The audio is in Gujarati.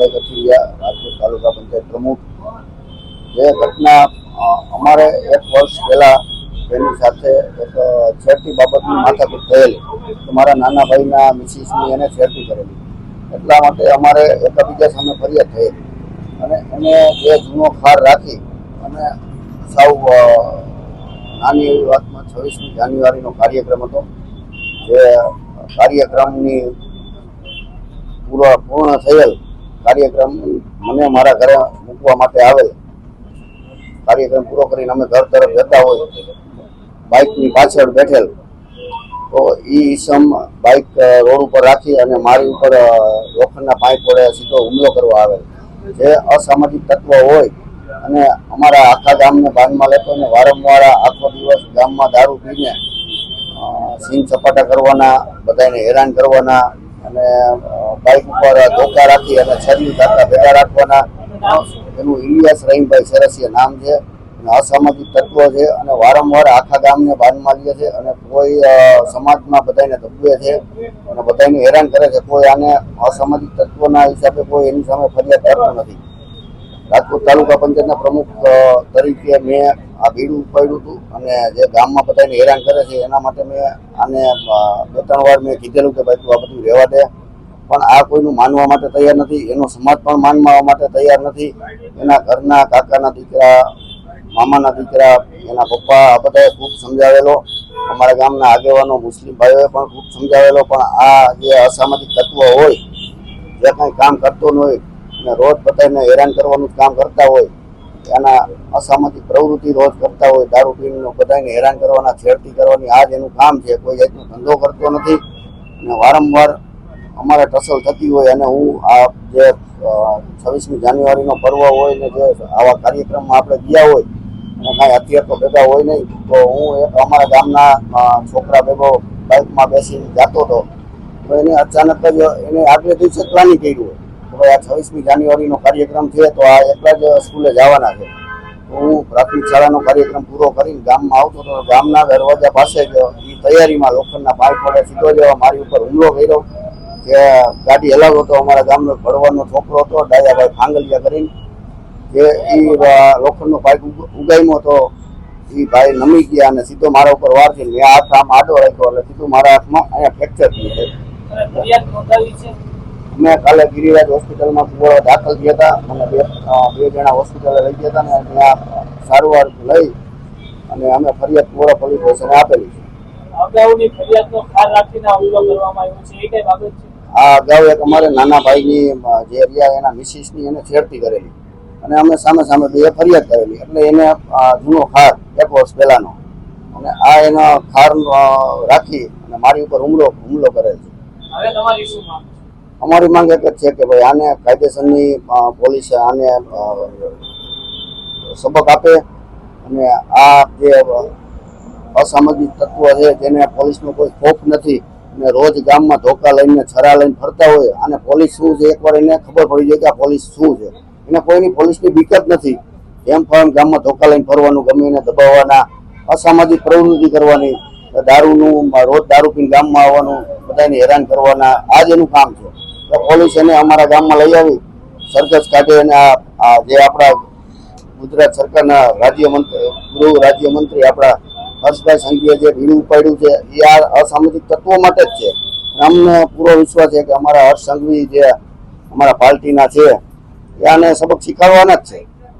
રાજકોટ તાલુકા પંચાયત પ્રમુખ. જે ઘટના અમારે એક વર્ષ પહેલા તેની સાથે એક છેડતી બાબતની માથાકૂટ થયેલી. મારા નાના ભાઈના મિસિસની એને છેડતી કરેલી. એટલા માટે અમારે એકબીજા સામે ફરિયાદ થયેલી. અને એને જે જૂનો ખાર રાખી અને સાવ નાની એવી વાતમાં છવ્વીસમી જાન્યુઆરીનો કાર્યક્રમ હતો. જે કાર્યક્રમની પૂરો પૂર્ણ થયેલ. કાર્યક્રમ મને મારા ઘરે મૂકવા માટે આવે. કાર્યક્રમ પૂરો કરીને અમે ઘર તરફ જતા હોય. બાઇકની પાછળ બેઠેલ. તો એ ઈસમ બાઇક રોડ ઉપર રાખી અને મારી ઉપર લોખંડના પાઇપ વડે સીધો હુમલો કરવા આવે. જે અસામાજિક તત્વ હોય અને અમારા આખા ગામને બાંધમાં લેતો અને વારંવાર આખો દિવસ ગામમાં દારૂ પીને સીન સપાટા કરવાના બધાને હેરાન કરવાના અને બાઇક ઉપર ધોકા રાખી અને છરી દાતા ભેગા રાખવાના. એનું ઇલિયાસ રહીમભાઈ સરસિયા નામ છે. અને અસામાજિક તત્વો છે અને વારંવાર આખા ગામને બાંધમાં લે છે અને કોઈ સમાજમાં બધાને દબવે છે અને બધાને હેરાન કરે છે. કોઈ આને અસામાજિક તત્વોના હિસાબે કોઈ એની સામે ફરિયાદ કરતું નથી. રાજકોટ તાલુકા પંચાયતના પ્રમુખ તરીકે મેં આ ભીડું ઉપાડ્યું હતું અને જે ગામમાં બધાને હેરાન કરે છે એના માટે મેં આને બે ત્રણ વાર મેં કીધેલું કે ભાઈ તું આ બધું રહેવા દે. પણ આ કોઈનું માનવા માટે તૈયાર નથી, એનો સમાજ પણ માનવા માટે તૈયાર નથી. એના ઘરના કાકાના દીકરા, મામાના દીકરા, એના પપ્પા, આ બધાએ ખૂબ સમજાવેલો. અમારા ગામના આગેવાનો મુસ્લિમ ભાઈઓએ પણ ખૂબ સમજાવેલો, પણ આ જે અસામાજિક તત્વ હોય, જે કાંઈ કામ કરતો ન હોય, અને રોજ બધાને હેરાન કરવાનું કામ કરતા હોય, એના અસામાજિક પ્રવૃત્તિ રોજ કરતા હોય, દારૂ પીણીનો બધાને હેરાન કરવાના, છેડતી કરવાની, આ જ એનું કામ છે. કોઈ જાતનો ધંધો કરતો નથી. અને વારંવાર અમારે ટસલ થતી હોય અને હું આ જે છવ્વીસમી જાન્યુઆરીનો પર્વ હોય ને જે આવા કાર્યક્રમમાં આપણે ગયા હોય, અને કાંઈ હથિયાર તો ભેગા હોય નહીં, તો હું એક અમારા ગામના છોકરા ભેગો બાઇકમાં બેસીને જતો હતો. તો એને અચાનક જ એને આગલે દિવસે પ્લાનિંગ કર્યું હોય. કે ભાઈ આ છવ્વીસમી જાન્યુઆરીનો કાર્યક્રમ છે, તો આ એકલા જ સ્કૂલે જવાના છે. હું પ્રાથમિક શાળાનો કાર્યક્રમ પૂરો કરીને ગામમાં આવતો હતો. ગામના દરવાજા પાસે જ એ તૈયારીમાં લોખંડના પાઇપ વડે સીધો જવા મારી ઉપર હુમલો કર્યો. કે ગાડી હલાવતો હતો અમારા ગામનો ભરવાનો છોકરો હતો ડાયાભાઈ ફાંગલિયા કરીને જે એ લોખંડનો પાઇપ ઉગામ્યો હતો. એ ભાઈ નમી ગયા અને સીધો મારા ઉપર વાર છે મેં હાથ આમ આડો રાખ્યો એટલે સીધું મારા હાથમાં અહીંયા ફ્રેક્ચર નોંધાવી છે? અમે કાલે ગિરિરાજ હોસ્પિટલમાં દાખલ થયા હતા. અને બે બે જણા હોસ્પિટલે લઈ ગયા હતા ને ત્યાં સારવાર લઈ અને અમે ફરિયાદ કુવાડા પોલીસ સ્ટેશને આપેલી છે. અગાઉની ફરિયાદનો ખ્યાલ રાખીને હુમલો કરવામાં આવ્યો છે. એ કઈ બાબત છે? આ અગાઉ એક અમારે નાના ભાઈની જે એરિયા એના મિસિસની એને છેડતી કરેલી. અને અમે સામે સામે બે ફરિયાદ કરેલી. એટલે એને જૂનો ખાર એક વર્ષ પહેલાનો. અને આ એનો ખાર રાખી અને મારી ઉપર હુમલો હુમલો કરે છે. અમારી માંગ એક જ છે કે ભાઈ આને કાયદેસરની પોલીસે આને સબક આપે અને આ જે અસામાજિક તત્વ છે તેને પોલીસનો કોઈ ખોફ નથી અને રોજ ગામમાં ધોકા લઈને, છરા લઈને ફરતા હોય અને પોલીસ શું છે? એકવાર એને ખબર પડી જાય કે આ પોલીસ શું છે. એને કોઈની પોલીસની બીક નથી. એમ પણ ગામમાં ધોકા લઈને ફરવાનું, ગમે એને દબાવવાના, અસામાજિક પ્રવૃત્તિ કરવાની, દારૂનું, રોજ દારૂ પીને ગામમાં આવવાનું, બધાને હેરાન કરવાના, આ જ એનું કામ છે. તો પોલીસ એને અમારા ગામમાં લઈ આવી, સરઘસ કાઢે અને આ જે આપણા ગુજરાત સરકારના રાજ્યમંત્રી ગૃહ રાજ્યમંત્રી આપણા હર્ષભાઈ સંઘવીએ જે ભીડું પડ્યું છે, એ આ અસામાજિક તત્વો માટે જ છે. અમને પૂરો વિશ્વાસ છે કે અમારા હર્ષ સંઘવી જે અમારા પાર્ટીના છે, એ આને સબક શીખવાડવાના જ છે.